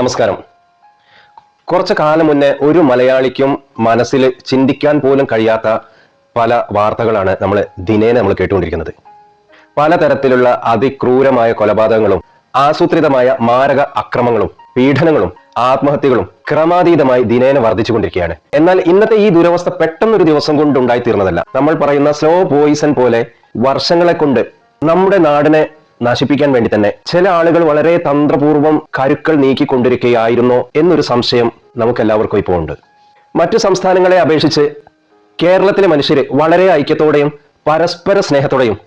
നമസ്കാരം. കുറച്ചു കാലം മുന്നേ ഒരു മലയാളിക്കും മനസ്സിൽ ചിന്തിക്കാൻ പോലും കഴിയാത്ത പല വാർത്തകളാണ് നമ്മൾ ദിനേന നമ്മൾ കേട്ടുകൊണ്ടിരിക്കുന്നത്. പലതരത്തിലുള്ള അതിക്രൂരമായ കൊലപാതകങ്ങളും ആസൂത്രിതമായ മാരക അക്രമങ്ങളും പീഡനങ്ങളും ആത്മഹത്യകളും ക്രമാതീതമായി ദിനേന വർദ്ധിച്ചുകൊണ്ടിരിക്കുകയാണ്. എന്നാൽ ഇന്നത്തെ ഈ ദുരവസ്ഥ പെട്ടെന്നൊരു ദിവസം കൊണ്ട് ഉണ്ടായിത്തീർന്നതല്ല നമ്മൾ പറയുന്ന സ്ലോ പോയിസൺ പോലെ വർഷങ്ങളെ കൊണ്ട് നമ്മുടെ നാടിനെ നശിപ്പിക്കാൻ വേണ്ടി തന്നെ. ചില ആളുകൾ വളരെ തന്ത്രപൂർവം കരുക്കൾ നീക്കിക്കൊണ്ടിരിക്കുകയായിരുന്നോ എന്നൊരു സംശയം നമുക്കെല്ലാവർക്കും ഇപ്പോൾ ഉണ്ട് മറ്റു സംസ്ഥാനങ്ങളെ അപേക്ഷിച്ച് കേരളത്തിലെ മനുഷ്യർ വളരെ ഐക്യത്തോടെയും പരസ്പര സ്നേഹത്തോടെയും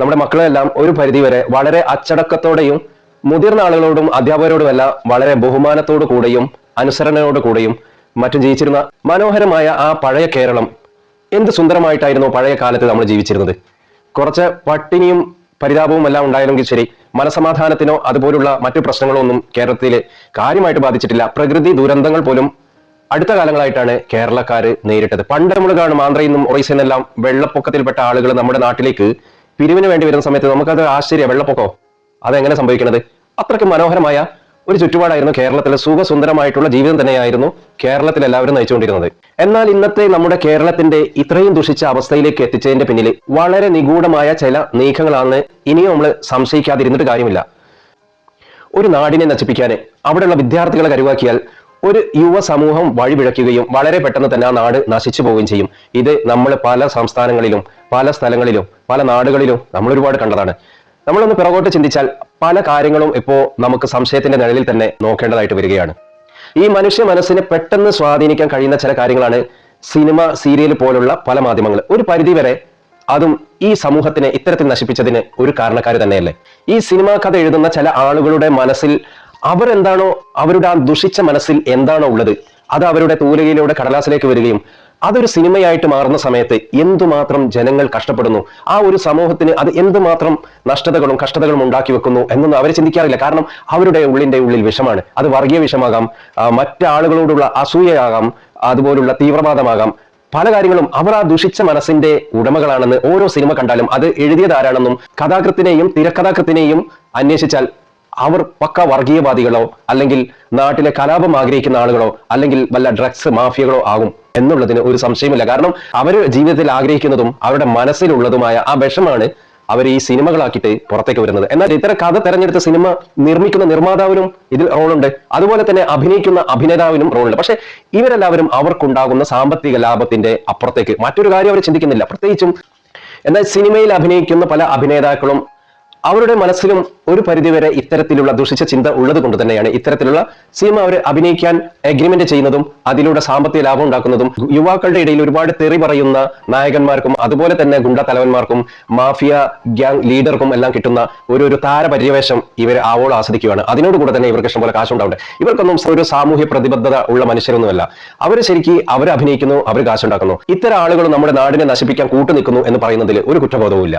നമ്മുടെ മക്കളെല്ലാം ഒരു പരിധിവരെ വളരെ അച്ചടക്കത്തോടെയും മുതിർന്ന ആളുകളോടും അധ്യാപകരോടുമെല്ലാം വളരെ ബഹുമാനത്തോടു കൂടെയും അനുസരണയോടു കൂടെയും മറ്റും ജീവിച്ചിരുന്ന മനോഹരമായ ആ പഴയ കേരളം എന്ത് സുന്ദരമായിട്ടായിരുന്നു പഴയ കാലത്ത് നമ്മൾ ജീവിച്ചിരുന്നത്. കുറച്ച് പട്ടിണിയും പരിതാപവും എല്ലാം ഉണ്ടായിരുന്നെങ്കിൽ ശരി. മനസമാധാനത്തിനോ അതുപോലുള്ള മറ്റു പ്രശ്നങ്ങളോ ഒന്നും കേരളത്തിൽ കാര്യമായിട്ട് ബാധിച്ചിട്ടില്ല. പ്രകൃതി ദുരന്തങ്ങൾ പോലും അടുത്ത കാലങ്ങളായിട്ടാണ് കേരളക്കാർ നേരിട്ടത്. പണ്ട് നമ്മൾ കാണും ആന്ധ്രയിൽ നിന്നും ഒറീസയിൽ നിന്നെല്ലാം വെള്ളപ്പൊക്കത്തിൽപ്പെട്ട ആളുകൾ നമ്മുടെ നാട്ടിലേക്ക് പിരിവിന് വേണ്ടി വരുന്ന സമയത്ത് നമുക്കത് ആശ്ചര്യ. വെള്ളപ്പൊക്കോ? അതെങ്ങനെ സംഭവിക്കുന്നത് അത്രയ്ക്ക് മനോഹരമായ ഒരു ചുറ്റുപാടായിരുന്നു കേരളത്തിലെ സുഖസുന്ദരമായിട്ടുള്ള ജീവിതം തന്നെയായിരുന്നു കേരളത്തിൽ എല്ലാവരും നയിച്ചുകൊണ്ടിരുന്നത്. എന്നാൽ ഇന്നത്തെ നമ്മുടെ കേരളത്തിന്റെ ഇത്രയും ദുഷിച്ച അവസ്ഥയിലേക്ക് എത്തിച്ചതിന്റെ പിന്നിൽ വളരെ നിഗൂഢമായ ചില നീക്കങ്ങളാണ് ഇനിയും നമ്മൾ സംശയിക്കാതിരുന്നിട്ട് കാര്യമില്ല. ഒരു നാടിനെ നശിപ്പിക്കാൻ അവിടെയുള്ള വിദ്യാർത്ഥികളെ കരുവാക്കിയാൽ ഒരു യുവ സമൂഹം വളരെ പെട്ടെന്ന് തന്നെ ആ നാട് നശിച്ചു പോവുകയും ചെയ്യും. ഇത് നമ്മൾ പല സംസ്ഥാനങ്ങളിലും പല സ്ഥലങ്ങളിലും പല നാടുകളിലും നമ്മൾ ഒരുപാട് കണ്ടതാണ്. നമ്മളൊന്ന് പിറകോട്ട് ചിന്തിച്ചാൽ പല കാര്യങ്ങളും ഇപ്പോൾ നമുക്ക് സംശയത്തിന്റെ നിഴലിൽ തന്നെ നോക്കേണ്ടതായിട്ട് വരികയാണ്. ഈ മനുഷ്യ മനസ്സിനെ പെട്ടെന്ന് സ്വാധീനിക്കാൻ കഴിയുന്ന ചില കാര്യങ്ങളാണ് സിനിമ സീരിയൽ പോലുള്ള പല മാധ്യമങ്ങൾ. ഒരു പരിധിവരെ അതും ഈ സമൂഹത്തിനെ ഇത്തരത്തിൽ നശിപ്പിച്ചതിന് ഒരു കാരണക്കാർ തന്നെയല്ലേ? ഈ സിനിമാ കഥ എഴുതുന്ന ചില ആളുകളുടെ മനസ്സിൽ അവരെന്താണോ അവരുടെ ആ ദുഷിച്ച മനസ്സിൽ എന്താണോ ഉള്ളത് അത് അവരുടെ തൂലികയിലൂടെ കടലാസിലേക്ക് വരികയും അതൊരു സിനിമയായിട്ട് മാറുന്ന സമയത്ത് എന്തുമാത്രം ജനങ്ങൾ കഷ്ടപ്പെടുന്നു? ആ ഒരു സമൂഹത്തിന് അത് എന്തുമാത്രം നഷ്ടതകളും കഷ്ടതകളും ഉണ്ടാക്കി വെക്കുന്നു എന്നൊന്നും അവർ ചിന്തിക്കാറില്ല. കാരണം അവരുടെ ഉള്ളിന്റെ ഉള്ളിൽ വിഷമാണ്. അത് വർഗീയ വിഷമാകാം മറ്റാളുകളോടുള്ള അസൂയയാകാം അതുപോലുള്ള തീവ്രവാദമാകാം. പല കാര്യങ്ങളും അവർ ആ ദുഷിച്ച മനസ്സിന്റെ ഉടമകളാണെന്ന് ഓരോ സിനിമ കണ്ടാലും അത് എഴുതിയതാരാണെന്നും കഥാകൃത്തിനെയും തിരക്കഥാകൃത്തിനെയും അന്വേഷിച്ചാൽ അവർ പക്ക വർഗീയവാദികളോ അല്ലെങ്കിൽ നാട്ടിലെ കലാപം ആഗ്രഹിക്കുന്ന ആളുകളോ അല്ലെങ്കിൽ വല്ല ഡ്രഗ്സ് മാഫിയകളോ ആകും എന്നുള്ളതിന് ഒരു സംശയമില്ല. കാരണം അവർ ജീവിതത്തിൽ ആഗ്രഹിക്കുന്നതും അവരുടെ മനസ്സിലുള്ളതുമായ ആ വിഷമാണ് അവർ ഈ സിനിമകളാക്കിയിട്ട് പുറത്തേക്ക് വരുന്നത്. എന്നാൽ ഇത്തരം കഥ തെരഞ്ഞെടുത്ത സിനിമ നിർമ്മിക്കുന്ന നിർമ്മാതാവിനും ഇതിൽ റോളുണ്ട്. അതുപോലെ തന്നെ അഭിനയിക്കുന്ന അഭിനേതാവിനും റോളുണ്ട്. പക്ഷെ ഇവരെല്ലാവരും അവർക്കുണ്ടാകുന്ന സാമ്പത്തിക ലാഭത്തിന്റെ അപ്പുറത്തേക്ക് മറ്റൊരു കാര്യം അവർ ചിന്തിക്കുന്നില്ല. പ്രത്യേകിച്ചും എന്നാൽ സിനിമയിൽ അഭിനയിക്കുന്ന പല അഭിനേതാക്കളും അവരുടെ മനസ്സിലും ഒരു പരിധിവരെ ഇത്തരത്തിലുള്ള ദുഷിച്ച ചിന്ത ഉള്ളത് കൊണ്ട് തന്നെയാണ് ഇത്തരത്തിലുള്ള സിനിമ അവർ അഭിനയിക്കാൻ എഗ്രിമെന്റ് ചെയ്യുന്നതും അതിലൂടെ സാമ്പത്തിക ലാഭം ഉണ്ടാക്കുന്നതും യുവാക്കളുടെ ഇടയിൽ ഒരുപാട് തെറി പറയുന്ന നായകന്മാർക്കും അതുപോലെ തന്നെ ഗുണ്ട തലവന്മാർക്കും മാഫിയ ഗ്യാങ് ലീഡർക്കും എല്ലാം കിട്ടുന്ന ഒരു ഒരു താരപര്യവേഷം ഇവർ ആവോളം ആസ്വദിക്കുകയാണ്. അതിനോട് കൂടെ തന്നെ ഇവർക്ക് ഇഷ്ടംപോലെ കാശുണ്ടാവട്ടെ. ഇവർക്കൊന്നും ഒരു സാമൂഹ്യ പ്രതിബദ്ധത ഉള്ള മനുഷ്യരൊന്നുമല്ല. അവർ ശരിക്കും അവർ അഭിനയിക്കുന്നു അവർ കാശുണ്ടാക്കുന്നു. ഇത്തരം ആളുകൾ നമ്മുടെ നാടിനെ നശിപ്പിക്കാൻ കൂട്ടുനിൽക്കുന്നു എന്ന് പറയുന്നതിൽ ഒരു കുറ്റബോധവും ഇല്ല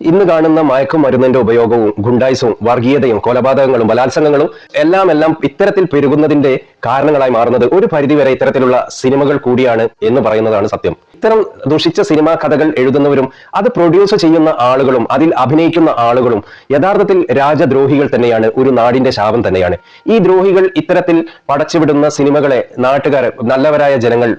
ഇന്ന് കാണുന്ന മയക്കുമരുന്നിന്റെ ഉപയോഗവും ഗുണ്ടായിസവും വർഗീയതയും കൊലപാതകങ്ങളും ബലാത്സംഗങ്ങളും എല്ലാം എല്ലാം ഇത്തരത്തിൽ പെരുകുന്നതിന്റെ കാരണങ്ങളായി മാറുന്നത് ഒരു പരിധിവരെ ഇത്തരത്തിലുള്ള സിനിമകൾ കൂടിയാണ് എന്ന് പറയുന്നതാണ് സത്യം. ഇത്തരം ദുഷിച്ച സിനിമാ കഥകൾ എഴുതുന്നവരും അത് പ്രൊഡ്യൂസ് ചെയ്യുന്ന ആളുകളും അതിൽ അഭിനയിക്കുന്ന ആളുകളും യഥാർത്ഥത്തിൽ രാജദ്രോഹികൾ തന്നെയാണ് ഒരു നാടിന്റെ ശാപം തന്നെയാണ്. ഈ ദ്രോഹികൾ ഇത്തരത്തിൽ പടച്ചുവിടുന്ന സിനിമകളെ നാട്ടുകാർ നല്ലവരായ ജനങ്ങൾ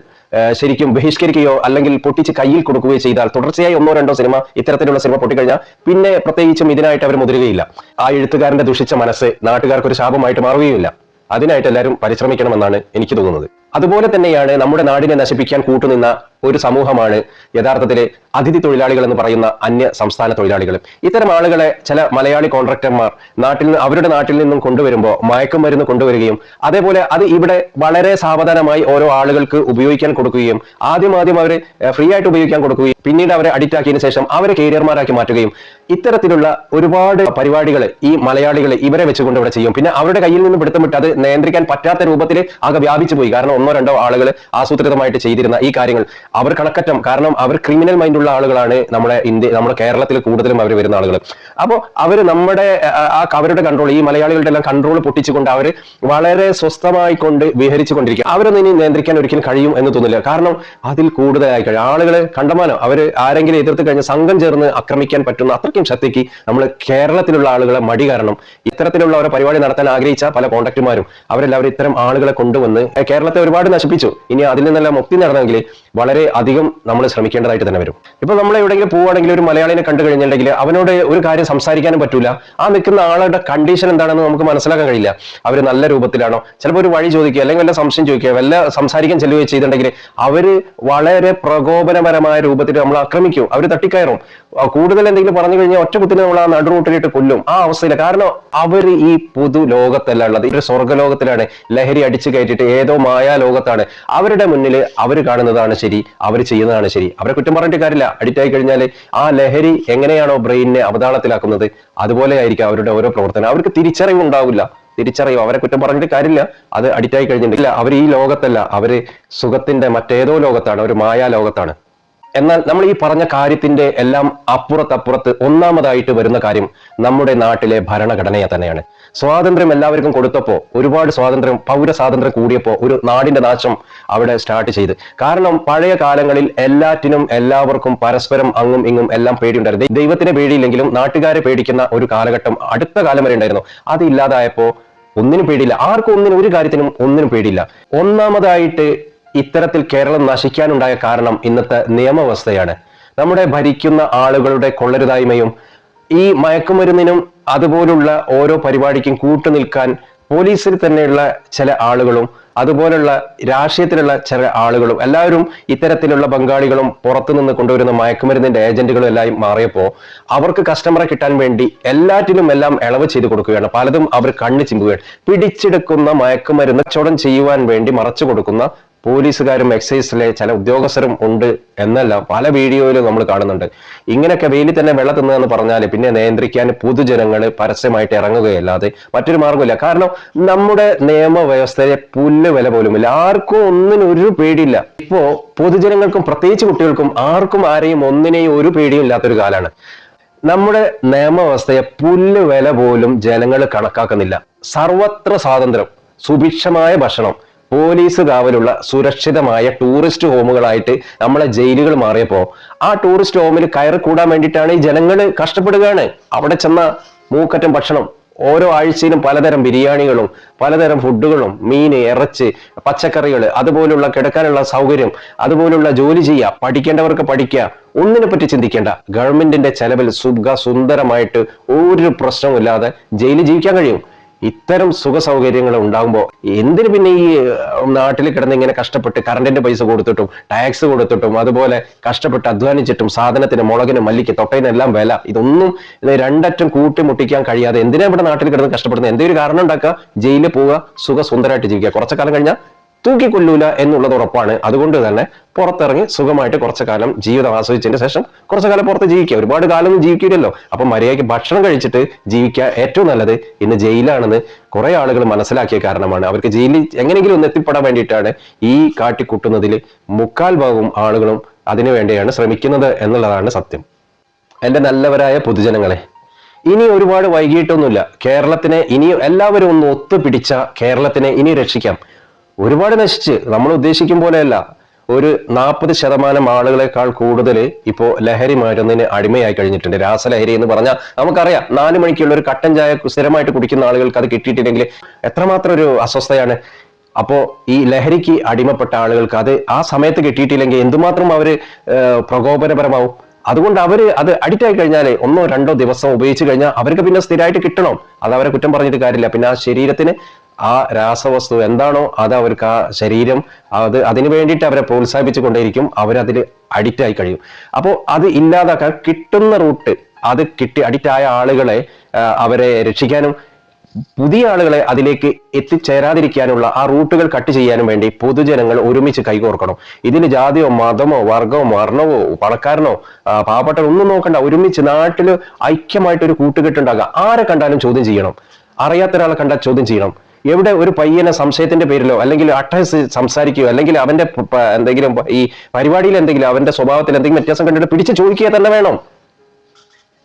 ശരിക്കും ബഹിഷ്കരിക്കുകയോ അല്ലെങ്കിൽ പൊട്ടിച്ച് കയ്യിൽ കൊടുക്കുകയോ ചെയ്താൽ തുടർച്ചയായി ഒന്നോ രണ്ടോ സിനിമ ഇത്തരത്തിലുള്ള സിനിമ പൊട്ടിക്കഴിഞ്ഞാൽ പിന്നെ പ്രത്യേകിച്ചും ഇതിനായിട്ട് അവർ മുതിരുകയില്ല. ആ എഴുത്തുകാരന്റെ ദുഷിച്ച മനസ്സ് നാട്ടുകാർക്ക് ഒരു ശാപമായിട്ട് മാറുകയുമില്ല. അതിനായിട്ട് എല്ലാവരും പരിശ്രമിക്കണമെന്നാണ് എനിക്ക് തോന്നുന്നത്. അതുപോലെ തന്നെയാണ് നമ്മുടെ നാടിനെ നശിപ്പിക്കാൻ കൂട്ടുനിന്ന ഒരു സമൂഹമാണ് യഥാർത്ഥത്തിൽ അതിഥി തൊഴിലാളികൾ എന്ന് പറയുന്ന അന്യ സംസ്ഥാന തൊഴിലാളികൾ. ഇത്തരം ആളുകളെ ചില മലയാളി കോൺട്രാക്ടർമാർ നാട്ടിൽ നിന്ന് അവരുടെ നാട്ടിൽ നിന്നും കൊണ്ടുവരുമ്പോൾ മയക്കുമരുന്ന് കൊണ്ടുവരികയും അതേപോലെ അത് ഇവിടെ വളരെ സാവധാനമായി ഓരോ ആളുകൾക്ക് ഉപയോഗിക്കാൻ കൊടുക്കുകയും ആദ്യം ആദ്യം അവരെ ഫ്രീ ആയിട്ട് ഉപയോഗിക്കാൻ കൊടുക്കുകയും പിന്നീട് അവരെ അഡിക്റ്റ് ആക്കിയതിനു ശേഷം അവരെ കേരിയർമാരാക്കി മാറ്റുകയും ഇത്തരത്തിലുള്ള ഒരുപാട് പരിപാടികൾ ഈ മലയാളികൾ ഇവരെ വെച്ചുകൊണ്ട് ഇവിടെ ചെയ്യും. പിന്നെ അവരുടെ കയ്യിൽ നിന്ന് പിടുത്തം വിട്ട് അത് നിയന്ത്രിക്കാൻ പറ്റാത്ത രൂപത്തിൽ ആകെ വ്യാപിച്ചു പോയി. കാരണം ഒന്നോ രണ്ടോ ആളുകൾ ആസൂത്രിതമായിട്ട് ചെയ്തിരുന്ന ഈ കാര്യങ്ങൾ അവർ കണക്കറ്റം. കാരണം അവർ ക്രിമിനൽ മൈൻഡുള്ള ആളുകളാണ് നമ്മുടെ ഇന്ത്യ നമ്മുടെ കേരളത്തിൽ കൂടുതലും അവർ വരുന്ന ആളുകൾ. അപ്പോൾ അവർ നമ്മുടെ ആ, അവരുടെ കൺട്രോൾ ഈ മലയാളികളുടെ എല്ലാം കൺട്രോൾ പൊട്ടിച്ചുകൊണ്ട് അവർ വളരെ സ്വസ്ഥമായി കൊണ്ട് വിഹരിച്ചു കൊണ്ടിരിക്കുക അവരൊന്നും ഇനി നിയന്ത്രിക്കാൻ ഒരിക്കലും കഴിയും എന്ന് തോന്നില്ല. കാരണം അതിൽ കൂടുതലായി കഴിയും ആളുകൾ കണ്ടമാനം അവർ ആരെങ്കിലും എതിർത്ത് കഴിഞ്ഞ് സംഘം ചേർന്ന് ആക്രമിക്കാൻ പറ്റുന്ന അത്രയ്ക്കും ശക്തിക്ക് നമ്മൾ കേരളത്തിലുള്ള ആളുകളെ മടി കാരണം ഇത്തരത്തിലുള്ള ഒരു പരിപാടി നടത്താൻ ആഗ്രഹിച്ച പല കോൺടാക്ടുമാരും അവരെല്ലാവരും ഇത്തരം ആളുകളെ കൊണ്ടുവന്ന് കേരളത്തെ ഒരുപാട് നശിപ്പിച്ചു. ഇനി അതിൽ നിന്നെല്ലാം മുക്തി നേടണമെങ്കിൽ വളരെ അധികം നമ്മൾ ശ്രമിക്കേണ്ടതായിട്ട് തന്നെ വരും. ഇപ്പൊ നമ്മൾ എവിടെയെങ്കിലും പോവുകയാണെങ്കിൽ ഒരു മലയാളിനെ കണ്ടു കഴിഞ്ഞിട്ടുണ്ടെങ്കിൽ അവനോട് ഒരു കാര്യം സംസാരിക്കാനും പറ്റൂല. ആ നിൽക്കുന്ന ആളുടെ കണ്ടീഷൻ എന്താണെന്ന് നമുക്ക് മനസ്സിലാക്കാൻ കഴിയില്ല. അവർ നല്ല രൂപത്തിലാണോ? ചിലപ്പോൾ ഒരു വഴി ചോദിക്കുക അല്ലെങ്കിൽ വല്ല സംശയം ചോദിക്കുക വല്ല സംസാരിക്കാൻ ചെല്ലുകയോ ചെയ്തിട്ടുണ്ടെങ്കിൽ അവർ വളരെ പ്രകോപനപരമായ രൂപത്തിൽ നമ്മൾ ആക്രമിക്കും. അവർ തട്ടിക്കയറും. കൂടുതൽ എന്തെങ്കിലും പറഞ്ഞു കഴിഞ്ഞാൽ ഒറ്റ കുത്തിനെ നമ്മൾ ആ നടുറൂട്ടിലിട്ട് കൊല്ലും. ആ അവസ്ഥയില്ല. കാരണം അവർ ഈ പൊതു ലോകത്തല്ല ഉള്ളത്. ഒരു സ്വർഗലോകത്തിലാണ്. ലഹരി അടിച്ചു കയറ്റിയിട്ട് ഏതോ മായാ ലോകത്താണ്. അവരുടെ മുന്നിൽ അവർ കാണുന്നതാണ് ശരി അവർ ചെയ്യുന്നതാണ് ശരി. അവരെ കുറ്റം പറഞ്ഞിട്ട് കാര്യമില്ല. അഡിക്റ്റ് ആയി കഴിഞ്ഞാൽ ആ ലഹരി എങ്ങനെയാണോ ബ്രെയിനിനെ അവതാളത്തിലാക്കുന്നത്? അതുപോലെ ആയിരിക്കും അവരുടെ ഓരോ പ്രവർത്തനം. അവർക്ക് തിരിച്ചറിവ് ഉണ്ടാവില്ല. തിരിച്ചറിയും അവരെ കുറ്റം പറഞ്ഞിട്ട് കാര്യമില്ല. അത് അഡിക്റ്റ് ആയി കഴിഞ്ഞിട്ടില്ല. അവർ ഈ ലോകത്തല്ല. അവർ സുഖത്തിന്റെ മറ്റേതോ ലോകത്താണ്. ഒരു മായാ ലോകത്താണ്. എന്നാൽ നമ്മൾ ഈ പറഞ്ഞ കാര്യത്തിന്റെ എല്ലാം അപ്പുറത്തപ്പുറത്ത് ഒന്നാമതായിട്ട് വരുന്ന കാര്യം നമ്മുടെ നാട്ടിലെ ഭരണഘടനയെ തന്നെയാണ്. സ്വാതന്ത്ര്യം എല്ലാവർക്കും കൊടുത്തപ്പോൾ ഒരുപാട് സ്വാതന്ത്ര്യം പൗര സ്വാതന്ത്ര്യം കൂടിയപ്പോൾ ഒരു നാടിന്റെ നാശം അവിടെ സ്റ്റാർട്ട് ചെയ്ത്. കാരണം പഴയ കാലങ്ങളിൽ എല്ലാറ്റിനും എല്ലാവർക്കും പരസ്പരം അങ്ങും ഇങ്ങും എല്ലാം പേടിയുണ്ടായിരുന്നു. ദൈവത്തിനെ പേടിയില്ലെങ്കിലും നാട്ടുകാരെ പേടിക്കുന്ന ഒരു കാലഘട്ടം അടുത്ത കാലം വരെ ഉണ്ടായിരുന്നു. അതില്ലാതായപ്പോ ഒന്നിനും പേടിയില്ല. ആർക്കും ഒന്നിനും ഒരു കാര്യത്തിനും ഒന്നിനും പേടിയില്ല. ഒന്നാമതായിട്ട് ഇത്തരത്തിൽ കേരളം നശിക്കാനുണ്ടായ കാരണം ഇന്നത്തെ നിയമവ്യവസ്ഥയാണ്. നമ്മുടെ ഭരിക്കുന്ന ആളുകളുടെ കൊള്ളരുതായ്മയും ഈ മയക്കുമരുന്നിനും അതുപോലുള്ള ഓരോ പരിപാടിക്കും കൂട്ടുനിൽക്കാൻ പോലീസിൽ തന്നെയുള്ള ചില ആളുകളും അതുപോലുള്ള രാഷ്ട്രീയത്തിലുള്ള ചില ആളുകളും എല്ലാവരും ഇത്തരത്തിലുള്ള ബംഗാളികളും പുറത്തുനിന്ന് കൊണ്ടുവരുന്ന മയക്കുമരുന്നിന്റെ ഏജന്റുകളും എല്ലാം മാറിയപ്പോൾ അവർക്ക് കസ്റ്റമറെ കിട്ടാൻ വേണ്ടി എല്ലാറ്റിനും എല്ലാം ഇളവ് ചെയ്തു കൊടുക്കുകയാണ്. പലതും അവർ കണ്ണു ചിമ്പുകയാണ്. പിടിച്ചെടുക്കുന്ന മയക്കുമരുന്ന് കച്ചവടം ചെയ്യുവാൻ വേണ്ടി മറച്ചു കൊടുക്കുന്ന പോലീസുകാരും എക്സൈസിലെ ചില ഉദ്യോഗസ്ഥരും ഉണ്ട് എന്നല്ല പല വീഡിയോയിലും നമ്മൾ കാണുന്നുണ്ട്. ഇങ്ങനെയൊക്കെ വെയിലിൽ തന്നെ വെള്ളം തിന്നതെന്ന് പറഞ്ഞാൽ പിന്നെ നിയന്ത്രിക്കാൻ പൊതുജനങ്ങൾ പരസ്യമായിട്ട് ഇറങ്ങുകയല്ലാതെ മറ്റൊരു മാർഗമില്ല കാരണം നമ്മുടെ നിയമവ്യവസ്ഥയെ പുല്ല് വില പോലുമില്ല. ആർക്കും ഒന്നിനും ഒരു പേടിയില്ല. ഇപ്പോ പൊതുജനങ്ങൾക്കും പ്രത്യേകിച്ച് കുട്ടികൾക്കും ആർക്കും ആരെയും ഒന്നിനെയും ഒരു പേടിയും ഇല്ലാത്തൊരു കാലമാണ് നമ്മുടെ നിയമവ്യവസ്ഥയെ പുല്ല് വില പോലും ജനങ്ങൾ കണക്കാക്കുന്നില്ല. സർവത്ര സ്വാതന്ത്ര്യം സുഭിക്ഷമായ ഭക്ഷണം പോലീസ് കാവലുള്ള സുരക്ഷിതമായ ടൂറിസ്റ്റ് ഹോമുകളായിട്ട് നമ്മളെ ജയിലുകൾ മാറിയപ്പോ ആ ടൂറിസ്റ്റ് ഹോമിൽ കയറി കൂടാൻ വേണ്ടിയിട്ടാണ് ഈ ജനങ്ങൾ കഷ്ടപ്പെടുകയാണ്. അവിടെ ചെന്ന മൂക്കറ്റം ഭക്ഷണം ഓരോ ആഴ്ചയിലും പലതരം ബിരിയാണികളും പലതരം ഫുഡുകളും മീൻ ഇറച്ചി പച്ചക്കറികൾ അതുപോലുള്ള കിടക്കാനുള്ള സൗകര്യം അതുപോലുള്ള ജോലി ചെയ്യുക പഠിക്കേണ്ടവർക്ക് പഠിക്കുക ഒന്നിനെ പറ്റി ചിന്തിക്കേണ്ട. ഗവൺമെന്റിന്റെ ചെലവിൽ സുഖ സുന്ദരമായിട്ട് ഒരു പ്രശ്നവും ഇല്ലാതെ ജയിലിൽ ജീവിക്കാൻ കഴിയും. ഇത്തരം സുഖ സൗകര്യങ്ങൾ ഉണ്ടാകുമ്പോൾ എന്തിനു പിന്നെ ഈ നാട്ടിൽ കിടന്ന് ഇങ്ങനെ കഷ്ടപ്പെട്ട് കറണ്ടിന്റെ പൈസ കൊടുത്തിട്ടും ടാക്സ് കൊടുത്തിട്ടും അതുപോലെ കഷ്ടപ്പെട്ട് അധ്വാനിച്ചിട്ടും സാധനത്തിന് മുളകിന് മല്ലിക്ക് തൊട്ടതിനെല്ലാം വില. ഇതൊന്നും ഇത് രണ്ടറ്റം കൂട്ടിമുട്ടിക്കാൻ കഴിയാതെ എന്തിനാ ഇവിടെ നാട്ടിൽ കിടന്ന് കഷ്ടപ്പെടുന്നത്? എന്തെങ്കിലും കാരണം ഉണ്ടാക്കുക? ജയിലിൽ പോവുക സുഖ സുന്ദരമായിട്ട് ജീവിക്കുക. കുറച്ചു കാലം കഴിഞ്ഞാൽ തൂക്കിക്കൊല്ലൂല എന്നുള്ളത് ഉറപ്പാണ്. അതുകൊണ്ട് തന്നെ പുറത്തിറങ്ങി സുഖമായിട്ട് കുറച്ചു കാലം ജീവിതം ആസ്വദിച്ചതിന് ശേഷം കുറച്ചു കാലം പുറത്ത് ജീവിക്കുക. ഒരുപാട് കാലമൊന്നും ജീവിക്കില്ലല്ലോ അപ്പൊ മര്യാദയ്ക്ക് ഭക്ഷണം കഴിച്ചിട്ട് ജീവിക്കുക ഏറ്റവും നല്ലത് ഇന്ന് ജയിലാണെന്ന് കുറെ ആളുകൾ മനസ്സിലാക്കിയ കാരണമാണ്. അവർക്ക് ജയിലിൽ എങ്ങനെയെങ്കിലും ഒന്ന് എത്തിപ്പെടാൻ വേണ്ടിയിട്ടാണ് ഈ കാട്ടിക്കൂട്ടുന്നതിൽ മുക്കാൽ ഭാഗവും ആളുകളും അതിനു വേണ്ടിയാണ് ശ്രമിക്കുന്നത് എന്നുള്ളതാണ് സത്യം. എന്റെ നല്ലവരായ പൊതുജനങ്ങളെ ഇനി ഒരുപാട് വൈകിട്ടൊന്നുമില്ല. കേരളത്തിനെ ഇനി എല്ലാവരും ഒന്ന് ഒത്തുപിടിച്ച കേരളത്തിനെ ഇനി രക്ഷിക്കാം. ഒരുപാട് നശിച്ച്. നമ്മൾ ഉദ്ദേശിക്കും പോലെയല്ല. ഒരു നാൽപ്പത് ശതമാനം ആളുകളെക്കാൾ കൂടുതൽ ഇപ്പോൾ ലഹരി മരുന്നിന് അടിമയായി കഴിഞ്ഞിട്ടുണ്ട്. രാസലഹരി എന്ന് പറഞ്ഞാൽ നമുക്കറിയാം. നാല് മണിക്കുള്ള ഒരു കട്ടൻ ചായ സ്ഥിരമായിട്ട് കുടിക്കുന്ന ആളുകൾക്ക് അത് കിട്ടിയിട്ടില്ലെങ്കിൽ എത്രമാത്രം ഒരു അസ്വസ്ഥയാണ്. അപ്പോൾ ഈ ലഹരിക്ക് അടിമപ്പെട്ട ആളുകൾക്ക് അത് ആ സമയത്ത് കിട്ടിയിട്ടില്ലെങ്കിൽ എന്തുമാത്രം അവർ പ്രകോപനപരമാവും? അതുകൊണ്ട് അവർ അത് അഡിക്റ്റ് ആയി കഴിഞ്ഞാൽ ഒന്നോ രണ്ടോ ദിവസം ഉപയോഗിച്ച് കഴിഞ്ഞാൽ അവർക്ക് പിന്നെ സ്ഥിരമായിട്ട് കിട്ടണം. അത് അവരെ കുറ്റം പറഞ്ഞിട്ട് കാര്യമില്ല. പിന്നെ ആ ശരീരത്തിന് ആ രാസവസ്തു എന്താണോ അത് അവർക്ക് ആ ശരീരം അത് അതിനു വേണ്ടിയിട്ട് അവരെ പ്രോത്സാഹിപ്പിച്ചു കൊണ്ടേയിരിക്കും അവരതിൽ അഡിക്റ്റ് ആയി കഴിയും. അപ്പോൾ അത് ഇല്ലാതാക്കാൻ കിട്ടുന്ന റൂട്ട് അത് കിട്ടി അഡിക്റ്റ് ആയ ആളുകളെ അവരെ രക്ഷിക്കാനും പുതിയ ആളുകളെ അതിലേക്ക് എത്തിച്ചേരാതിരിക്കാനുള്ള ആ റൂട്ടുകൾ കട്ട് ചെയ്യാനും വേണ്ടി പൊതുജനങ്ങൾ ഒരുമിച്ച് കൈകോർക്കണം. ഇതിന് ജാതിയോ മതമോ വർഗമോ വർണമോ പണക്കാരനോ പാവപ്പെട്ട ഒന്നും നോക്കണ്ട. ഒരുമിച്ച് നാട്ടിൽ ഐക്യമായിട്ട് ഒരു കൂട്ടുകെട്ടുണ്ടാകുക ആരെ കണ്ടാലും ചോദ്യം ചെയ്യണം. അറിയാത്ത ഒരാളെ കണ്ടാൽ ചോദ്യം ചെയ്യണം. എവിടെ ഒരു പയ്യനെ സംശയത്തിന്റെ പേരിലോ അല്ലെങ്കിൽ അട്ടഹസ് സംസാരിക്കുകയോ അല്ലെങ്കിൽ അവന്റെ എന്തെങ്കിലും ഈ പരിപാടിയിൽ എന്തെങ്കിലും അവന്റെ സ്വഭാവത്തിൽ എന്തെങ്കിലും വ്യത്യാസം കണ്ടിട്ട് പിടിച്ച് ചോദിക്കുക തന്നെ വേണം.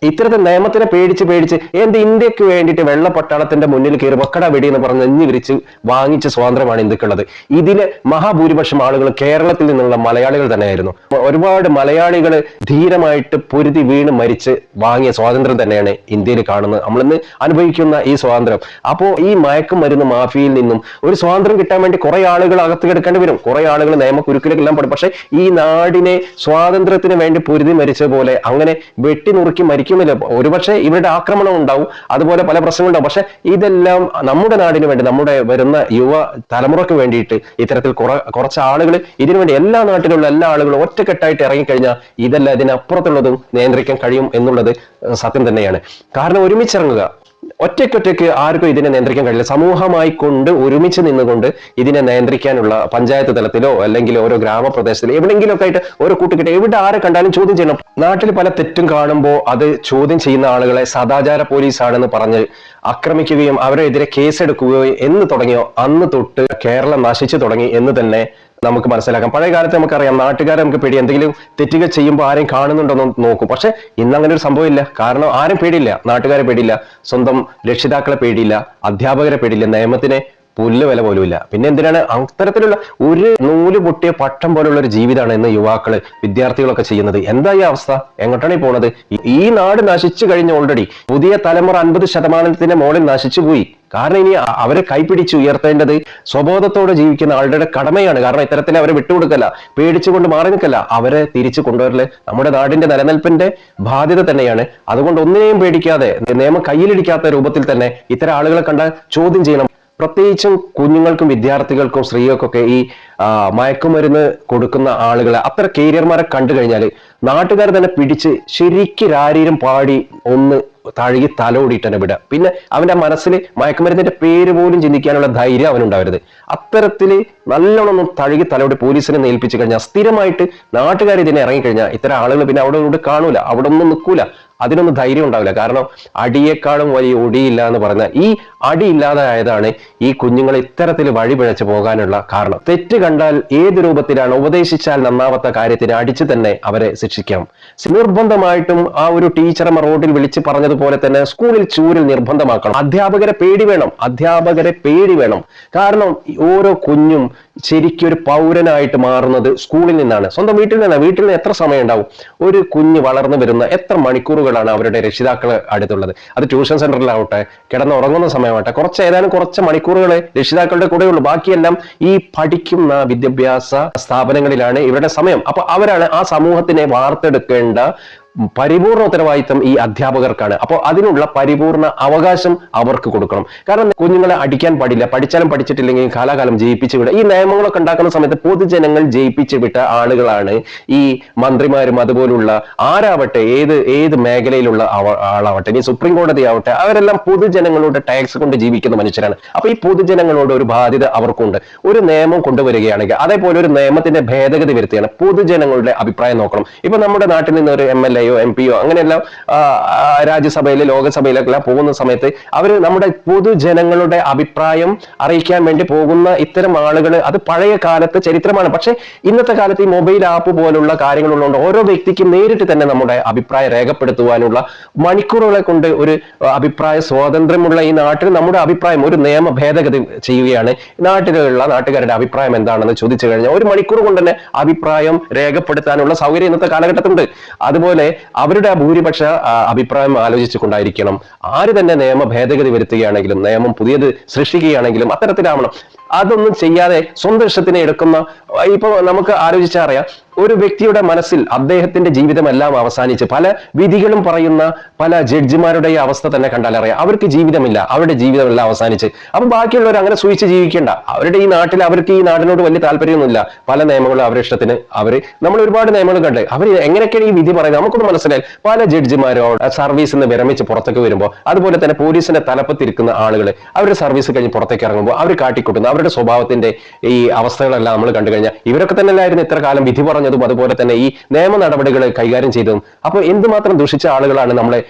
ഇത്തരത്തിൽ നിയമത്തിനെ പേടിച്ച് പേടിച്ച് എന്ത് ഇന്ത്യയ്ക്ക് വേണ്ടിയിട്ട് വെള്ള പട്ടാളത്തിന്റെ മുന്നിൽ കയറി വക്കട വെടി എന്ന് പറഞ്ഞ് നെഞ്ഞു വിരിച്ച് വാങ്ങിച്ച സ്വാതന്ത്ര്യമാണ് ഇന്ത്യക്കുള്ളത്. ഇതിലെ മഹാഭൂരിപക്ഷം ആളുകൾ കേരളത്തിൽ നിന്നുള്ള മലയാളികൾ തന്നെയായിരുന്നു. ഒരുപാട് മലയാളികൾ ധീരമായിട്ട് പൊരുതി വീണ് മരിച്ച് വാങ്ങിയ സ്വാതന്ത്ര്യം തന്നെയാണ് ഇന്ത്യയിൽ കാണുന്നത്. നമ്മളിന്ന് അനുഭവിക്കുന്ന ഈ സ്വാതന്ത്ര്യം. അപ്പോൾ ഈ മയക്കുമരുന്ന് മാഫിയയിൽ നിന്നും ഒരു സ്വാതന്ത്ര്യം കിട്ടാൻ വേണ്ടി കുറെ ആളുകൾ അകത്ത് കിടക്കേണ്ടി വരും. കുറെ ആളുകൾ നിയമക്കുരുക്കിലേക്കെല്ലാം പെടും. പക്ഷേ ഈ നാടിനെ സ്വാതന്ത്ര്യത്തിന് വേണ്ടി പൊരുതി മരിച്ച പോലെ അങ്ങനെ വെട്ടി നുറുക്കി മരിക്കുന്നില്ല ഒരുപക്ഷെ ഇവരുടെ ആക്രമണം ഉണ്ടാവും. അതുപോലെ പല പ്രശ്നങ്ങളുണ്ടാവും പക്ഷെ ഇതെല്ലാം നമ്മുടെ നാടിന് വേണ്ടി നമ്മുടെ വരുന്ന യുവ തലമുറയ്ക്ക് വേണ്ടിയിട്ട് ഇത്തരത്തിൽ കുറ കുറച്ച് ആളുകൾ ഇതിനു വേണ്ടി എല്ലാ നാട്ടിലുള്ള എല്ലാ ആളുകളും ഒറ്റക്കെട്ടായിട്ട് ഇറങ്ങിക്കഴിഞ്ഞാൽ ഇതെല്ലാം ഇതിനപ്പുറത്തുള്ളതും നിയന്ത്രിക്കാൻ കഴിയും എന്നുള്ളത് സത്യം തന്നെയാണ്. കാരണം ഒരുമിച്ചിറങ്ങുക. ഒറ്റയ്ക്കൊറ്റയ്ക്ക് ആർക്കും ഇതിനെ നിയന്ത്രിക്കാൻ കഴിയില്ല. സമൂഹമായി കൊണ്ട് ഒരുമിച്ച് നിന്നുകൊണ്ട് ഇതിനെ നിയന്ത്രിക്കാനുള്ള പഞ്ചായത്ത് തലത്തിലോ അല്ലെങ്കിൽ ഓരോ ഗ്രാമപ്രദേശത്തിലോ എവിടെയെങ്കിലുമൊക്കെ ആയിട്ട് ഓരോ കൂട്ടുകെട്ട് എവിടെ ആരെ കണ്ടാലും ചോദ്യം ചെയ്യണം. നാട്ടിൽ പല തെറ്റും കാണുമ്പോൾ അത് ചോദ്യം ചെയ്യുന്ന ആളുകളെ സദാചാര പോലീസ് ആണെന്ന് പറഞ്ഞ് ആക്രമിക്കുകയും അവരെതിരെ കേസെടുക്കുകയും എന്ന് തുടങ്ങിയോ അന്ന് തൊട്ട് കേരളം നശിച്ചു തുടങ്ങി എന്ന് തന്നെ നമുക്ക് മനസ്സിലാക്കാം. പഴയ കാലത്ത് നമുക്കറിയാം നാട്ടുകാരെ നമുക്ക് പേടി. എന്തെങ്കിലും തെറ്റുകൾ ചെയ്യുമ്പോൾ ആരെയും കാണുന്നുണ്ടോന്ന് നോക്കും. പക്ഷെ ഇന്ന് അങ്ങനെ ഒരു സംഭവമില്ല കാരണം ആരും പേടിയില്ല. നാട്ടുകാരെ പേടിയില്ല. സ്വന്തം രക്ഷിതാക്കളെ പേടിയില്ല. അധ്യാപകരെ പേടിയില്ല. നിയമത്തിനെ പുല്ല് വില പോലുമില്ല. പിന്നെ എന്തിനാണ് അത്തരത്തിലുള്ള ഒരു നൂൽ പൊട്ടിയ പട്ടം പോലുള്ള ഒരു ജീവിതമാണ് ഇന്ന് യുവാക്കൾ വിദ്യാർത്ഥികളൊക്കെ ചെയ്യുന്നത്? എന്താ ഈ അവസ്ഥ? എങ്ങോട്ടാണ് ഈ പോണത്? ഈ- ഈ നാട് നശിച്ചു കഴിഞ്ഞ ഓൾറെഡി പുതിയ തലമുറ അൻപത് ശതമാനത്തിന്റെ മോളിൽ നശിച്ചു പോയി. കാരണം ഇനി അവരെ കൈപിടിച്ച് ഉയർത്തേണ്ടത് സ്വബോധത്തോടെ ജീവിക്കുന്ന ആളുടെ കടമയാണ്. കാരണം ഇത്തരത്തിൽ അവരെ വിട്ടുകൊടുക്കല്ല പേടിച്ചുകൊണ്ട് മാറി നിൽക്കല്ല. അവരെ തിരിച്ചു കൊണ്ടുവരൽ നമ്മുടെ നാടിന്റെ നിലനിൽപ്പിന്റെ ബാധ്യത തന്നെയാണ്. അതുകൊണ്ട് ഒന്നിനെയും പേടിക്കാതെ നിയമം കയ്യിലിടിക്കാത്ത രൂപത്തിൽ തന്നെ ഇത്തരം ആളുകളെ കണ്ടാൽ ചോദ്യം ചെയ്യണം. പ്രത്യേകിച്ചും കുഞ്ഞുങ്ങൾക്കും വിദ്യാർത്ഥികൾക്കും സ്ത്രീകൾക്കൊക്കെ ഈ മയക്കുമരുന്ന് കൊടുക്കുന്ന ആളുകളെ അത്ര കേരിയർമാരെ കണ്ടു കഴിഞ്ഞാൽ നാട്ടുകാർ തന്നെ പിടിച്ച് ശരിക്ക് രാരീരം പാടി ഒന്ന് തഴുകി തലോടിയിട്ട് തന്നെ വിടുക. പിന്നെ അവന്റെ മനസ്സിൽ മയക്കുമരുന്നിന്റെ പേര് പോലും ചിന്തിക്കാനുള്ള ധൈര്യം അവനുണ്ടാവരുത്. അത്തരത്തിൽ നല്ലോണം തഴുകി തലോടി പോലീസിനെ നേൽപ്പിച്ചു കഴിഞ്ഞാൽ സ്ഥിരമായിട്ട് നാട്ടുകാർ ഇതിനെ ഇറങ്ങിക്കഴിഞ്ഞാൽ ഇത്തരം ആളുകൾ പിന്നെ അവിടെ കാണൂല അവിടെ ഒന്നും നിൽക്കൂല. അതിനൊന്നും ധൈര്യം ഉണ്ടാവില്ല. കാരണം അടിയേക്കാളും വലിയ ഒടിയില്ല എന്ന് പറഞ്ഞ ഈ അടി ഇല്ലാതായതാണ് ഈ കുഞ്ഞുങ്ങൾ ഇത്തരത്തിൽ വഴിപിഴച്ചു പോകാനുള്ള കാരണം. തെറ്റ് കണ്ടാൽ ഏത് രൂപത്തിലാണ് ഉപദേശിച്ചാൽ നന്നാവാത്ത കാര്യത്തിന് അടിച്ച് തന്നെ അവരെ ശിക്ഷിക്കാം. നിർബന്ധമായിട്ടും ആ ഒരു ടീച്ചറമ്മ റോഡിൽ വിളിച്ച് പറഞ്ഞതുപോലെ തന്നെ സ്കൂളിൽ ചൂരിൽ നിർബന്ധമാക്കണം. അധ്യാപകരെ പേടി വേണം. അധ്യാപകരെ പേടി വേണം. കാരണം ഓരോ കുഞ്ഞും ശരിക്കും ഒരു പൗരനായിട്ട് മാറുന്നത് സ്കൂളിൽ നിന്നാണ്. സ്വന്തം വീട്ടിൽ നിന്നാണ് വീട്ടിൽ നിന്ന് എത്ര സമയം ഉണ്ടാവും ഒരു കുഞ്ഞ് വളർന്നു വരുന്ന എത്ര മണിക്കൂറുകളാണ് അവരുടെ രക്ഷിതാക്കൾ അടുത്തുള്ളത്? അത് ട്യൂഷൻ സെന്ററിലാവട്ടെ കിടന്നുറങ്ങുന്ന സമയമാവട്ടെ കുറച്ച് ഏതാനും കുറച്ച് മണിക്കൂറുകൾ രക്ഷിതാക്കളുടെ കൂടെയുള്ളൂ. ബാക്കിയെല്ലാം ഈ പഠിക്കുന്ന വിദ്യാഭ്യാസ സ്ഥാപനങ്ങളിലാണ് ഇവരുടെ സമയം. അപ്പൊ അവരാണ് ആ സമൂഹത്തിനെ വാർത്തെടുക്കേണ്ട പരിപൂർണ ഉത്തരവാദിത്തം ഈ അധ്യാപകർക്കാണ്. അപ്പോൾ അതിനുള്ള പരിപൂർണ അവകാശം അവർക്ക് കൊടുക്കണം. കാരണം കുഞ്ഞുങ്ങളെ അടിക്കാൻ പാടില്ല പഠിച്ചാലും പഠിച്ചിട്ടില്ലെങ്കിൽ കാലാകാലം ജയിപ്പിച്ചു വിടുക. ഈ നിയമങ്ങളൊക്കെ ഉണ്ടാക്കുന്ന സമയത്ത് പൊതുജനങ്ങൾ ജയിപ്പിച്ചു വിട്ട ആളുകളാണ് ഈ മന്ത്രിമാരും അതുപോലുള്ള ആരാവട്ടെ ഏത് ഏത് മേഖലയിലുള്ള ആളാവട്ടെ ഇനി സുപ്രീം കോടതി ആവട്ടെ അവരെല്ലാം പൊതുജനങ്ങളുടെ ടാക്സ് കൊണ്ട് ജീവിക്കുന്ന മനുഷ്യരാണ്. അപ്പൊ ഈ പൊതുജനങ്ങളോട് ഒരു ബാധ്യത അവർക്കുണ്ട്. ഒരു നിയമം കൊണ്ടുവരികയാണെങ്കിൽ അതേപോലെ ഒരു നിയമത്തിന്റെ ഭേദഗതി വരുത്തിയാണ് പൊതുജനങ്ങളുടെ അഭിപ്രായം നോക്കണം. ഇപ്പൊ നമ്മുടെ നാട്ടിൽ നിന്ന് ഒരു എം എൽ എയോ എം പിയോ അങ്ങനെയെല്ലാം രാജ്യസഭയിൽ ലോകസഭയിലൊക്കെ പോകുന്ന സമയത്ത് അവർ നമ്മുടെ പൊതുജനങ്ങളുടെ അഭിപ്രായം അറിയിക്കാൻ വേണ്ടി പോകുന്ന ഇത്തരം ആളുകൾ അത് പഴയ കാലത്ത് ചരിത്രമാണ്. പക്ഷെ ഇന്നത്തെ കാലത്ത് ഈ മൊബൈൽ ആപ്പ് പോലുള്ള കാര്യങ്ങളുള്ളതുകൊണ്ട് ഓരോ വ്യക്തിക്കും നേരിട്ട് തന്നെ നമ്മുടെ അഭിപ്രായം രേഖപ്പെടുത്തുവാനുള്ള മണിക്കൂറുകളെ കൊണ്ട് ഒരു അഭിപ്രായ സ്വാതന്ത്ര്യമുള്ള ഈ നാട്ടിൽ നമ്മുടെ അഭിപ്രായം ഒരു നിയമ ഭേദഗതി ചെയ്യുകയാണ്. നാട്ടിലുള്ള നാട്ടുകാരുടെ അഭിപ്രായം എന്താണെന്ന് ചോദിച്ചു കഴിഞ്ഞാൽ ഒരു മണിക്കൂർ കൊണ്ട് തന്നെ അഭിപ്രായം രേഖപ്പെടുത്താനുള്ള സൗകര്യം ഇന്നത്തെ കാലഘട്ടത്തിലുണ്ട് അതുപോലെ അവരുടെ ഭൂരിപക്ഷ അഭിപ്രായം ആലോചിച്ചുകൊണ്ടായിരിക്കണം. ആര് തന്നെ നിയമ ഭേദഗതി വരുത്തുകയാണെങ്കിലും നിയമം പുതിയത് സൃഷ്ടിക്കുകയാണെങ്കിലും അത്തരത്തിലാവണം. അതൊന്നും ചെയ്യാതെ സ്വന്തം ഇഷ്ടത്തിനെ എടുക്കുന്ന ഇപ്പൊ നമുക്ക് ആലോചിച്ചാൽ അറിയാം ഒരു വ്യക്തിയുടെ മനസ്സിൽ അദ്ദേഹത്തിന്റെ ജീവിതമെല്ലാം അവസാനിച്ച് പല വിധികളും പറയുന്ന പല ജഡ്ജിമാരുടെ അവസ്ഥ തന്നെ കണ്ടാൽ അറിയാം. അവർക്ക് ജീവിതമില്ല അവരുടെ ജീവിതമെല്ലാം അവസാനിച്ച്. അപ്പൊ ബാക്കിയുള്ളവർ അങ്ങനെ സൂക്ഷിച്ച് ജീവിക്കേണ്ട. അവരുടെ ഈ നാട്ടിൽ അവർക്ക് ഈ നാടിനോട് വലിയ താല്പര്യമൊന്നുമില്ല. പല നിയമങ്ങളും അവരുടെ ഇഷ്ടത്തിന് അവർ നമ്മൾ ഒരുപാട് നിയമങ്ങൾ കണ്ട് അവർ എങ്ങനെയൊക്കെയാണ് ഈ വിധി പറയുന്നത്? നമുക്കൊന്ന് മനസ്സിലായി പല ജഡ്ജിമാരോ സർവീസ് നിന്ന് വിരമിച്ച് പുറത്തേക്ക് വരുമ്പോൾ അതുപോലെ തന്നെ പോലീസിന്റെ തലപ്പത്തിരിക്കുന്ന ആളുകൾ അവരുടെ സർവീസ് കഴിഞ്ഞ് പുറത്തേക്ക് ഇറങ്ങുമ്പോൾ അവർ കാട്ടിക്കൂട്ടുന്നു. അവരുടെ ഇവരുടെ സ്വഭാവത്തിന്റെ ഈ അവസ്ഥകളെല്ലാം നമ്മൾ കണ്ടു കഴിഞ്ഞാൽ ഇവരൊക്കെ തന്നെ അല്ലായിരുന്നു ഇത്ര കാലം വിധി പറഞ്ഞതും അതുപോലെ തന്നെ ഈ നിയമ നടപടികൾ കൈകാര്യം ചെയ്തതും. അപ്പോൾ എന്തുമാത്രം ദുഷിച്ച ആളുകളാണ് നമ്മളെ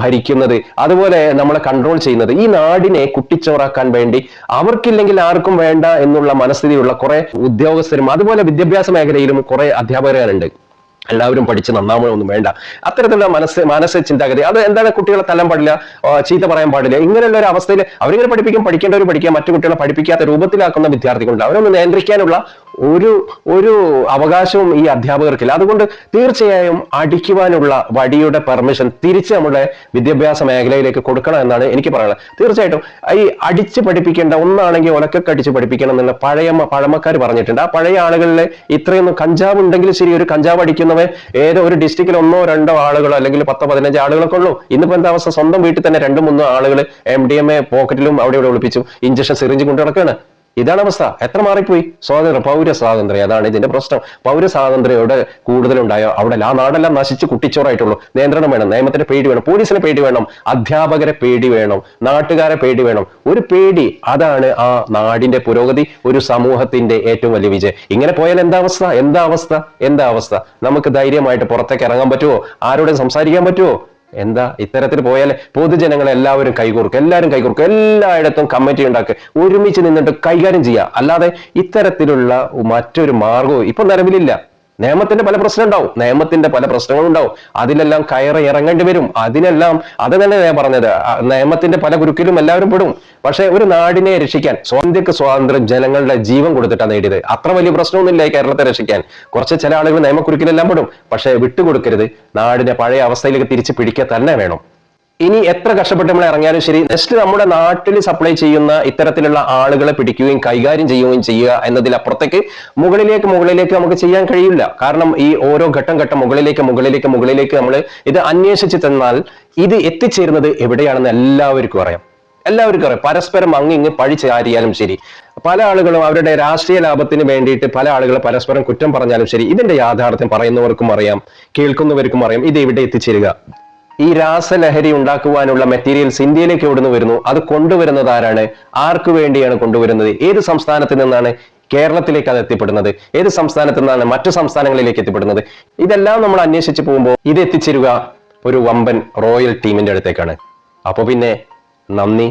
ഭരിക്കുന്നത്? അതുപോലെ നമ്മളെ കൺട്രോൾ ചെയ്യുന്നത്. ഈ നാടിനെ കുട്ടിച്ചോറാക്കാൻ വേണ്ടി അവർക്കില്ലെങ്കിൽ ആർക്കും വേണ്ട എന്നുള്ള മനസ്ഥിതിയുള്ള കുറെ ഉദ്യോഗസ്ഥരും അതുപോലെ വിദ്യാഭ്യാസ മേഖലയിലും കുറെ അധ്യാപകരുണ്ട്. എല്ലാവരും പഠിച്ച് നന്നാവണമെന്നും വേണ്ട. അത്തരത്തിലുള്ള മനസ്സ് മാനസിക ചിന്താഗതി അത് എന്താണ് കുട്ടികളെ തല്ലാൻ പാടില്ല ചീത്ത പറയാൻ പാടില്ല ഇങ്ങനെയുള്ള ഒരു അവസ്ഥയിൽ അവരിങ്ങനെ പഠിപ്പിക്കും പഠിക്കേണ്ടവർ പഠിക്കുക മറ്റു കുട്ടികളെ പഠിപ്പിക്കാത്ത രൂപത്തിലാക്കുന്ന വിദ്യാർത്ഥികളുണ്ട്. അവരൊന്ന് നിയന്ത്രിക്കാനുള്ള ഒരു ഒരു അവകാശവും ഈ അധ്യാപകർക്കില്ല. അതുകൊണ്ട് തീർച്ചയായും അടിക്കുവാനുള്ള വടിയുടെ പെർമിഷൻ തിരിച്ച് നമ്മുടെ വിദ്യാഭ്യാസ മേഖലയിലേക്ക് കൊടുക്കണം എന്നാണ് എനിക്ക് പറയാനുള്ളത്. തീർച്ചയായിട്ടും ഈ അടിച്ച് പഠിപ്പിക്കേണ്ട ഒന്നാണെങ്കിൽ ഒലക്കൊക്കെ അടിച്ച് പഠിപ്പിക്കണം എന്നുള്ള പഴയ പഴമക്കാർ പറഞ്ഞിട്ടുണ്ട്. ആ പഴയ ആളുകളിലെ ഇത്രയൊന്നും കഞ്ചാവ് ഉണ്ടെങ്കിൽ ശരി ഒരു കഞ്ചാവ് അടിക്കുന്നവൻ ഏതോ ഒരു ഡിസ്ട്രിക്റ്റിൽ ഒന്നോ രണ്ടോ ആളുകളോ അല്ലെങ്കിൽ പത്തോ പതിനഞ്ച് ആളുകളൊക്കെ ഉള്ളൂ. ഇന്നിപ്പോ എന്താ അവസ്ഥ? സ്വന്തം വീട്ടിൽ തന്നെ രണ്ടോ മൂന്നോ ആളുകൾ എം ഡി എം എ പോക്കറ്റിലും അവിടെ ഇവിടെ ഒളിപ്പിച്ചു. ഇഞ്ചക്ഷൻ സിറിഞ്ച് കൊണ്ടു നടക്കുകയാണ്. ഇതാണ് അവസ്ഥ. എത്ര മാറിപ്പോയി? സ്വാതന്ത്ര്യം പൗര സ്വാതന്ത്ര്യം അതാണ് ഇതിന്റെ പ്രശ്നം. പൗര സ്വാതന്ത്ര്യം എവിടെ കൂടുതലുണ്ടായോ? അവിടെ ആ നാടെല്ലാം നശിച്ച് കുട്ടിച്ചോറായിട്ടുള്ളൂ. നിയന്ത്രണം വേണം നിയമത്തിന്റെ പേടി വേണം പോലീസിനെ പേടി വേണം അധ്യാപകരെ പേടി വേണം നാട്ടുകാരെ പേടി വേണം. ഒരു പേടി അതാണ് ആ നാടിന്റെ പുരോഗതി ഒരു സമൂഹത്തിന്റെ ഏറ്റവും വലിയ വിജയം. ഇങ്ങനെ പോയാൽ എന്താ അവസ്ഥ? എന്താ അവസ്ഥ? എന്താ അവസ്ഥ? നമുക്ക് ധൈര്യമായിട്ട് പുറത്തേക്ക് ഇറങ്ങാൻ പറ്റുമോ ആരോടും സംസാരിക്കാൻ പറ്റുമോ എന്താ? ഇത്തരത്തിൽ പോയാൽ പൊതുജനങ്ങൾ എല്ലാവരും കൈകോർക്കും എല്ലാവരും കൈകോർക്കും എല്ലായിടത്തും കമ്മിറ്റി ഉണ്ടാക്കുക ഒരുമിച്ച് നിന്നിട്ട് കൈകാര്യം ചെയ്യുക അല്ലാതെ ഇത്തരത്തിലുള്ള മറ്റൊരു മാർഗവും ഇപ്പൊ നിലവിലില്ല. നിയമത്തിന്റെ പല പ്രശ്നം ഉണ്ടാവും നിയമത്തിന്റെ പല പ്രശ്നങ്ങളും ഉണ്ടാവും അതിലെല്ലാം കയറി ഇറങ്ങേണ്ടി വരും. അതിനെല്ലാം അത് തന്നെ ഞാൻ പറഞ്ഞത് നിയമത്തിന്റെ പല കുരുക്കിലും എല്ലാവരും പെടും. പക്ഷെ ഒരു നാടിനെ രക്ഷിക്കാൻ സ്വാതന്ത്ര്യക്ക് സ്വാതന്ത്ര്യം ജനങ്ങളുടെ ജീവൻ കൊടുത്തിട്ടാണ് നേടിയത്. അത്ര വലിയ പ്രശ്നമൊന്നുമില്ല കേരളത്തെ രക്ഷിക്കാൻ. കുറച്ച് ചില ആളുകൾ നിയമക്കുരുക്കിലെല്ലാം പെടും. പക്ഷെ വിട്ടുകൊടുക്കരുത്. നാടിനെ പഴയ അവസ്ഥയിലേക്ക് തിരിച്ചു പിടിക്കുക തന്നെ വേണം. ഇനി എത്ര കഷ്ടപ്പെട്ട് നമ്മൾ ഇറങ്ങിയാലും ശരി നെക്സ്റ്റ് നമ്മുടെ നാട്ടിൽ സപ്ലൈ ചെയ്യുന്ന ഇത്തരത്തിലുള്ള ആളുകളെ പിടിക്കുകയും കൈകാര്യം ചെയ്യുകയും ചെയ്യുക എന്നതിലപ്പുറത്തേക്ക് മുകളിലേക്ക് മുകളിലേക്ക് നമുക്ക് ചെയ്യാൻ കഴിയില്ല. കാരണം ഈ ഓരോ ഘട്ടം ഘട്ടം മുകളിലേക്ക് മുകളിലേക്ക് മുകളിലേക്ക് നമ്മൾ ഇത് അന്വേഷിച്ച് തന്നാൽ ഇത് എത്തിച്ചേരുന്നത് എവിടെയാണെന്ന് എല്ലാവർക്കും അറിയാം. എല്ലാവർക്കും അറിയാം. പരസ്പരം അങ്ങിങ്ങ് പഴി ചാരിയാലും ശരി. പല ആളുകളും അവരുടെ രാഷ്ട്രീയ ലാഭത്തിന് വേണ്ടിയിട്ട് പല ആളുകൾ പരസ്പരം കുറ്റം പറഞ്ഞാലും ശരി. ഇതിന്റെ യാഥാർത്ഥ്യം പറയുന്നവർക്കും അറിയാം കേൾക്കുന്നവർക്കും അറിയാം. ഇത് എവിടെ എത്തിച്ചേരുക? ഈ രാസലഹരി ഉണ്ടാക്കുവാനുള്ള മെറ്റീരിയൽസ് ഇന്ത്യയിലേക്ക് എവിടുന്ന് വരുന്നു? അത് കൊണ്ടുവരുന്നത് ആരാണ്? ആർക്ക് വേണ്ടിയാണ് കൊണ്ടുവരുന്നത്? ഏത് സംസ്ഥാനത്ത് നിന്നാണ് കേരളത്തിലേക്ക് അത് എത്തിപ്പെടുന്നത്? ഏത് സംസ്ഥാനത്ത് നിന്നാണ് മറ്റു സംസ്ഥാനങ്ങളിലേക്ക് എത്തിപ്പെടുന്നത്? ഇതെല്ലാം നമ്മൾ അന്വേഷിച്ചു പോകുമ്പോൾ ഇത് എത്തിച്ചേരുക ഒരു വമ്പൻ റോയൽ ടീമിന്റെ അടുത്തേക്കാണ്. അപ്പോൾ പിന്നെ നന്ദി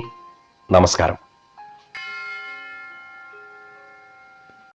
നമസ്കാരം.